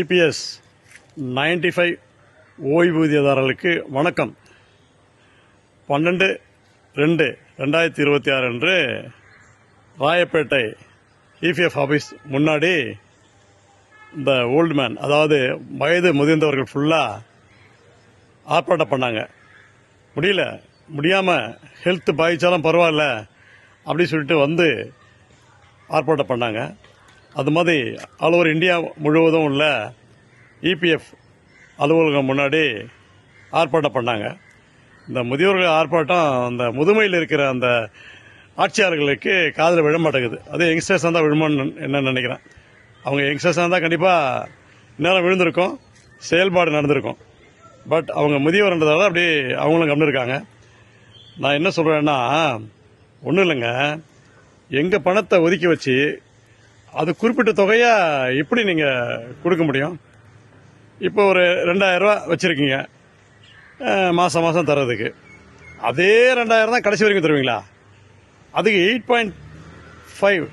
EPS ninety five ஓய்வூதியதாரர்களுக்கு வணக்கம். பன்னெண்டு ரெண்டு ரெண்டாயிரத்தி இருபத்தி ஆறு அன்று ராயப்பேட்டை இபிஎஃப் ஆஃபீஸ் முன்னாடி இந்த ஓல்டு மேன் அதாவது வயது முதிர்ந்தவர்கள் ஃபுல்லாக ஆர்ப்பாட்டம் பண்ணாங்க. முடியல முடியாமல் ஹெல்த் பாதித்தாலும் பரவாயில்ல அப்படி சொல்லிட்டு வந்து ஆர்ப்பாட்டம் பண்ணாங்க. அது மாதிரி ஆல் ஓவர் இந்தியா முழுவதும் உள்ள இபிஎஃப் அலுவலகம் முன்னாடி ஆர்ப்பாட்டம் பண்ணாங்க. இந்த முதியோர்கள் ஆர்ப்பாட்டம் அந்த முதுமையில் இருக்கிற அந்த ஆட்சியாளர்களுக்கு காதில் விழ மாட்டேங்குது. அது யங்ஸ்டர்ஸாக தான் விழுமான்னு என்ன நினைக்கிறேன். அவங்க யங்ஸ்டர்ஸாக இருந்தால் கண்டிப்பாக நேரம் விழுந்திருக்கும் செயல்பாடு நடந்திருக்கும். பட் அவங்க முதியவர்ன்றதால அப்படி அவங்களும் கம்னு இருக்காங்க நான் என்ன சொல்கிறேன்னா ஒன்றும் இல்லைங்க. எங்கள் பணத்தை ஒதுக்கி வச்சு அது குறிப்பிட்ட தொகையாக எப்படி நீங்கள் கொடுக்க முடியும்? இப்போ ஒரு ரெண்டாயிரரூவா வச்சுருக்கீங்க. மாதம் மாதம் தர்றதுக்கு. அதே ரெண்டாயிரம் தான் கடைசி வரைக்கும் தருவீங்களா? அதுக்கு eight point five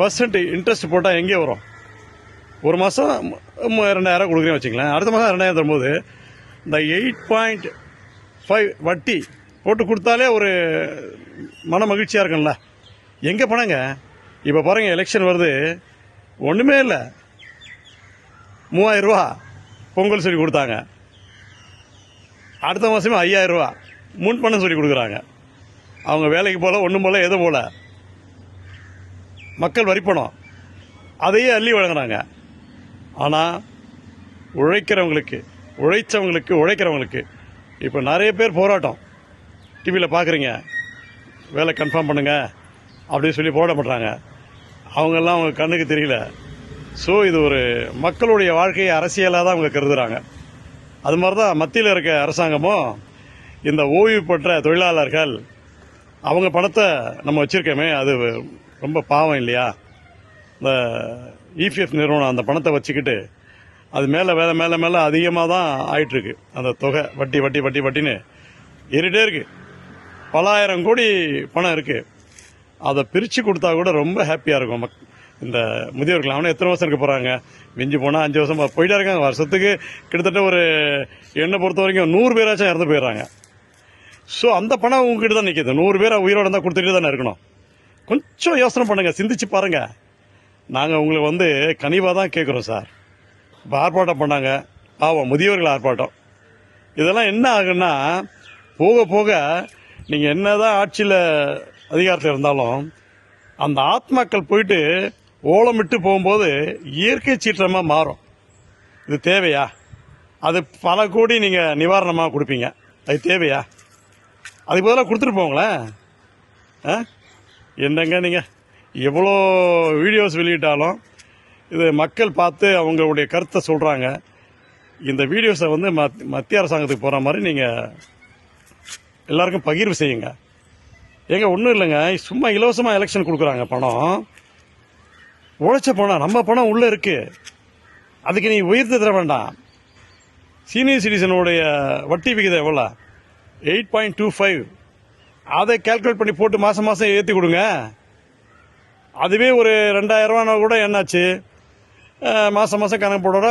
percent interest போட்டால் எங்கே வரும்? ஒரு மாதம் ரெண்டாயிரம் கொடுக்குறேன்னு வச்சுங்களேன் அடுத்த மாதம் ரெண்டாயிரம் தரும்போது இந்த எயிட் பாயிண்ட் ஃபைவ் வட்டி போட்டு கொடுத்தாலே ஒரு மன மகிழ்ச்சியாக இருக்கும்ல. எங்கே பணங்க? இப்போ பாருங்கள் எலெக்ஷன் வருது. ஒன்றுமே இல்லை. மூவாயிரரூவா பொங்கல் சொல்லி கொடுத்தாங்க. அடுத்த மாதமே ஐயாயிரம் ரூபா. முன் பணம் சொல்லி கொடுக்குறாங்க. அவங்க வேலைக்கு போகல ஒன்றும் போல் எது போல். மக்கள் வரிப்பணம் அதையே அள்ளி வழங்குறாங்க. ஆனால் உழைக்கிறவங்களுக்கு உழைச்சவங்களுக்கு உழைக்கிறவங்களுக்கு இப்போ நிறைய பேர் போராட்டம். டிவியில் பார்க்குறீங்க வேலை கன்ஃபார்ம் பண்ணுங்கள் அப்படின்னு சொல்லி போராட பண்ணுறாங்க அவங்கெல்லாம் அவங்க கண்ணுக்கு தெரியல. ஸோ இது ஒரு மக்களுடைய வாழ்க்கையை அரசியலாக தான் அவங்க கருதுகிறாங்க அது மாதிரி தான் மத்தியில் இருக்க அரசாங்கமும் இந்த ஓய்வு பெற்ற தொழிலாளர்கள் அவங்க பணத்தை நம்ம வச்சுருக்கோமே அது ரொம்ப பாவம் இல்லையா? இந்த இபிஎஃப் நிறுவனம் அந்த பணத்தை வச்சுக்கிட்டு அது மேலே வேலை மேலே மேலே அதிகமாக தான் ஆயிட்டுருக்கு. அந்த தொகை வட்டி வட்டி வட்டி வட்டின்னு ஏறிட்டே இருக்குது பலாயிரம் கோடி பணம் இருக்குது அதை பிரித்து கொடுத்தா கூட ரொம்ப ஹாப்பியாக இருக்கும். மக் இந்த முதியோர்கள் அவனே எத்தனை வருஷம் இருக்க போகிறாங்க மிஞ்சி போனால் அஞ்சு வருஷம் போயிட்டே இருக்காங்க. வருஷத்துக்கு கிட்டத்தட்ட ஒரு என்னை பொறுத்த வரைக்கும் நூறு பேராச்சும் இறந்து போயிடுறாங்க. ஸோ அந்த பணம் உங்ககிட்ட தான் நிற்கிது நூறு பேர் உயிரோட இருந்தால் கொடுத்துட்டு தானே இருக்கணும். கொஞ்சம் யோசனை பண்ணுங்கள் சிந்திச்சு பாருங்கள் நாங்கள் உங்களை வந்து கனிவாக தான் கேட்குறோம் சார் இப்போ ஆர்ப்பாட்டம் பண்ணாங்க. பாவம் முதியோர்கள் ஆர்ப்பாட்டம். இதெல்லாம் என்ன ஆகுன்னா போக போக நீங்கள் என்ன தான் ஆட்சியில் அதிகாரத்தில் இருந்தாலும் அந்த ஆத்மாக்கள் போயிட்டு ஓலமிட்டு போகும்போது இயற்கை சீற்றமாக மாறும். இது தேவையா? அது பல கோடி நீங்கள் நிவாரணமாக கொடுப்பீங்க. அது தேவையா? அதுக்கு பதிலாக கொடுத்துட்டு போங்களேன். ஆ? என்னங்க நீங்கள் எவ்வளோ வீடியோஸ் வெளியிட்டாலும் இது மக்கள் பார்த்து அவங்களுடைய கருத்தை சொல்கிறாங்க இந்த வீடியோஸை வந்து மத் மத்திய அரசாங்கத்துக்கு போகிற மாதிரி நீங்கள் எல்லாருக்கும் பகிர்வு செய்யுங்க. ஏங்க ஒன்றும் இல்லைங்க. சும்மா இலவசமாக எலெக்ஷன் கொடுக்குறாங்க பணம். உழைச்ச பணம் நம்ம பணம் உள்ளே இருக்கு. அதுக்கு நீ உயர்த்து தர வேண்டாம். சீனியர் சிட்டிசனுடைய வட்டி விகிதம் எவ்வளோ? எயிட் பாயிண்ட் டூ ஃபைவ் அதை கால்குலேட் பண்ணி போட்டு மாதம் மாதம் ஏற்றி கொடுங்க. அதுவே ஒரு ரெண்டாயிரரூவானா கூட என்னாச்சு? மாதம் மாதம் கணக்கு போட்டோட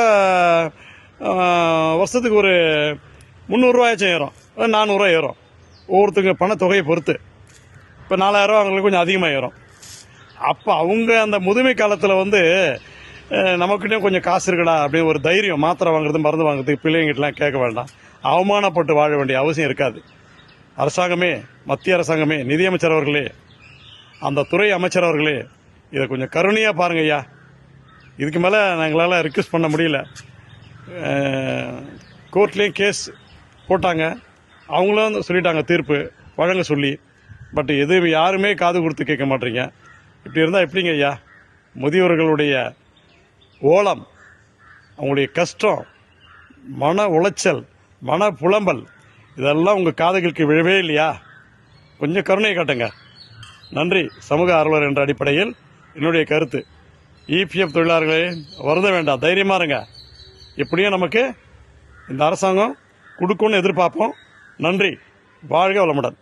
வருஷத்துக்கு ஒரு முந்நூறுரூவாயாச்சும் ஏறும். நானூறுரூவா ஏறும். ஒவ்வொருத்தங்க பணத்தொகையை பொறுத்து. இப்போ நாலாயிரரூவா அவங்களுக்கு கொஞ்சம் அதிகமாகிடும் அப்போ அவங்க அந்த முதுமை காலத்தில் வந்து நமக்குன்னே கொஞ்சம் காசு இருக்குடா அப்படின்னு ஒரு தைரியம் மாத்திரை வாங்குறது மருந்து வாங்குறதுக்கு பிள்ளைங்கிட்டலாம் கேட்க வேண்டாம். அவமானப்பட்டு வாழ வேண்டிய அவசியம் இருக்காது. அரசாங்கமே மத்திய அரசாங்கமே நிதியமைச்சர் அவர்களே அந்த துறை அமைச்சர் அவர்களே இதை கொஞ்சம் கருணையாக பாருங்க ஐயா. இதுக்கு மேலே எங்களால் ரிக்வெஸ்ட் பண்ண முடியல. கோர்ட்லேயும் கேஸ் போட்டாங்க. அவங்களும் வந்து சொல்லிட்டாங்க தீர்ப்பு வழங்க சொல்லி. பட் எது யாருமே காது கொடுத்து கேட்க மாட்டீங்க. இப்படி இருந்தால் எப்படிங்க ஐயா? முதியோர்களுடைய ஓலம் அவங்களுடைய கஷ்டம் மன உளைச்சல் மன புலம்பல் இதெல்லாம் உங்கள் காதுகளுக்கு விழவே இல்லையா? கொஞ்சம் கருணை காட்டுங்க. நன்றி சமூக ஆர்வலர் என்ற அடிப்படையில் என்னுடைய கருத்து. இபிஎஃப் தொழிலாளர்களே வருத வேண்டாம் தைரியமாக இருங்க. எப்படியும் நமக்கு இந்த அரசாங்கம் கொடுக்கும்னு எதிர்பார்ப்போம். நன்றி வாழ்க வளமுடன்.